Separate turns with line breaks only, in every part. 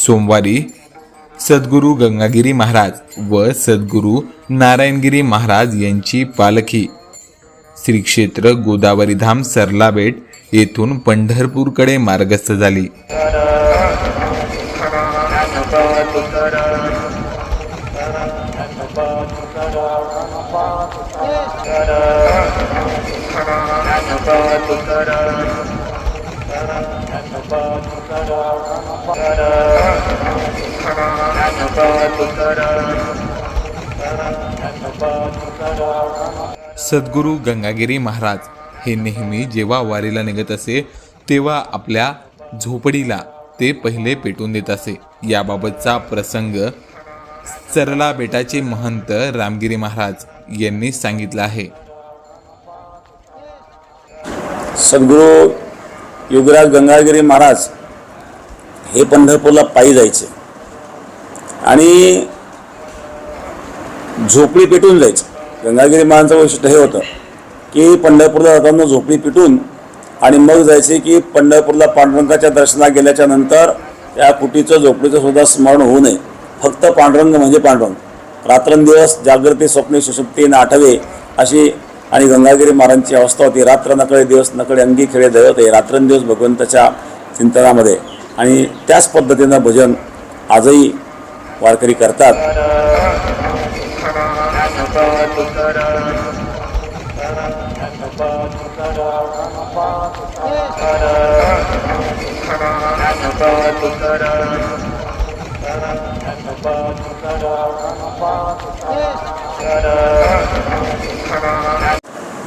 सोमवारी सद्गुरू गंगागिरी महाराज व सद्गुरू नारायणगिरी महाराज यांची पालखी श्री क्षेत्र गोदावरीधाम सरलाबेट येथून पंढरपूरकडे मार्गस्थ झाली सद्गुरू गंगागिरी महाराज हे नेहमी जेव्हा वारीला निघत असे तेव्हा आपल्या झोपडीला ते पहिले पेटून देत असे. याबाबतचा प्रसंग सरला बेटाचे महंत रामगिरी महाराज यांनी सांगितलं आहे.
सद्गुरू युगराज गंगागिरी महाराज हे पंढरपूरला पायी जायचे. आणि झोपडी पेटून जायचं. गंगागिरी महाराजांचं वैशिष्ट्य हे होतं की पंढरपूरला जाताना झोपडी पेटून आणि मग जायचे की पंढरपूरला पांडुरंगाच्या दर्शनाला गेल्याच्यानंतर त्या कुटीचं झोपडीचं सुद्धा स्मरण होऊ नये. फक्त पांडुरंग म्हणजे पांडुरंग. रात्रंदिवस जागृती स्वप्ने सुसुप्ती नाठवे अशी आणि गंगागिरी महाराजांची अवस्था होती. रात्र नकळे दिवस नकळे अंगी खेळे दैवत आहे रात्रंदिवस भगवंताच्या चिंतनामध्ये. आणि त्याच पद्धतीनं भजन आजही वारकरी करतात.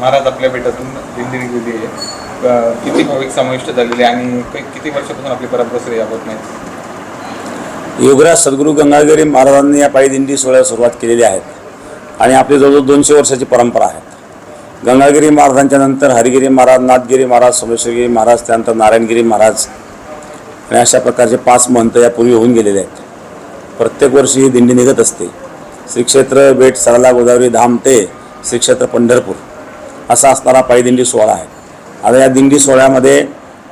महाराज आपल्या बेटातून दिंडी गेली आहे. किती भाविक समाविष्ट झालेले आणि किती वर्षापासून आपली परंपरा याबत नाही
योगराज सद्गुरू गंगागिरी महाराजांनी या पायी दिंडी सोहळ्याला सुरुवात केलेली आहे. आणि आपली जवळजवळ दोनशे वर्षाची परंपरा आहे. गंगागिरी महाराजांच्या नंतर हरिगिरी महाराज नाथगिरी महाराज सोमेश्वरगिरी महाराज त्यानंतर नारायणगिरी महाराज आणि अशा प्रकारचे पाच महंत यापूर्वी होऊन गेलेले आहेत. प्रत्येक वर्षी ही दिंडी निघत असते. श्रीक्षेत्र बेट सरला गोदावरी धाम ते श्रीक्षेत्र पंढरपूर. असा असणारा पायी दिंडी सोहळा आहे. आता या दिंडी सोहळ्यामध्ये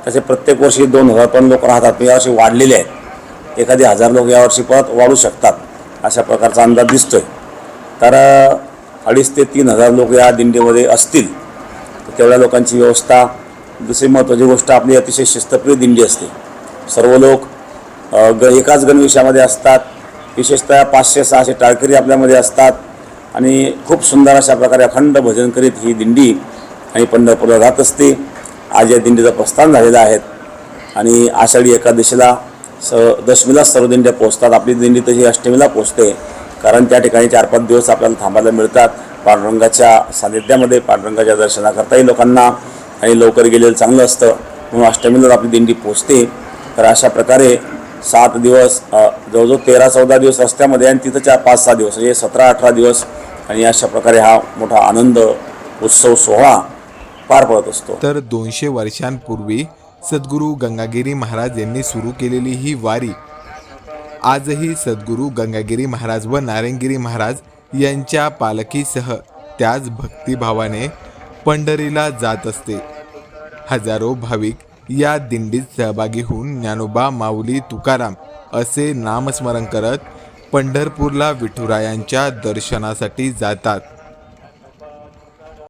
तसे प्रत्येक वर्षी दोन हजार पण लोक राहतात पण यावर्षी वाढलेले आहेत. एखादी हजार लोक यावर्षी परत वाढू शकतात अशा प्रकारचा अंदाज दिसतोय. तर अडीच ते तीन हजार लोक या दिंडीमध्ये असतील. तर तेवढ्या लोकांची व्यवस्था दुसरी महत्त्वाची गोष्ट आपली अतिशय शिस्तप्रिय दिंडी असते. सर्व लोक ग एकाच गणविषयामध्ये असतात. विशेषतः पाचशे सहाशे टाळकरी आपल्यामध्ये असतात. आणि खूप सुंदर अशा प्रकारे अखंड भजन करीत ही दिंडी आणि पंढरपूरला जात असते. आज या दिंडीचं प्रस्थान झालेलं आहे आणि आषाढी एकादशीला स दशमीला सर्व दिंड्या पोचतात आपली दिंडी तशी अष्टमीला पोचते कारण त्या ठिकाणी चार पाच दिवस आपल्याला थांबायला मिळतात. पांडुरंगाच्या सानिध्यामध्ये पांडुरंगाच्या दर्शनाकरताही लोकांना आणि लवकर गेलेलं चांगलं असतं. म्हणून अष्टमीला आपली दिंडी पोचते तर अशा प्रकारे सात दिवस जवळजवळ तेरा चौदा दिवस रस्त्यामध्ये आणि तिथं चार पाच सहा दिवस म्हणजे सतरा अठरा दिवस. आणि अशा प्रकारे हा मोठा आनंद उत्सव सोहळा पार पडत असतो.
तर दोनशे वर्षांपूर्वी सद्गुरू गंगागिरी महाराज यांनी सुरू केलेली ही वारी आजही सद्गुरू गंगागिरी महाराज व नारायणगिरी महाराज यांच्या पालखीसह त्याच भक्तिभावाने पंढरीला जात असते. हजारो भाविक या दिंडीत सहभागी होऊन ज्ञानोबा माऊली तुकाराम असे नामस्मरण करत पंढरपूरला विठुरायांच्या दर्शनासाठी जातात.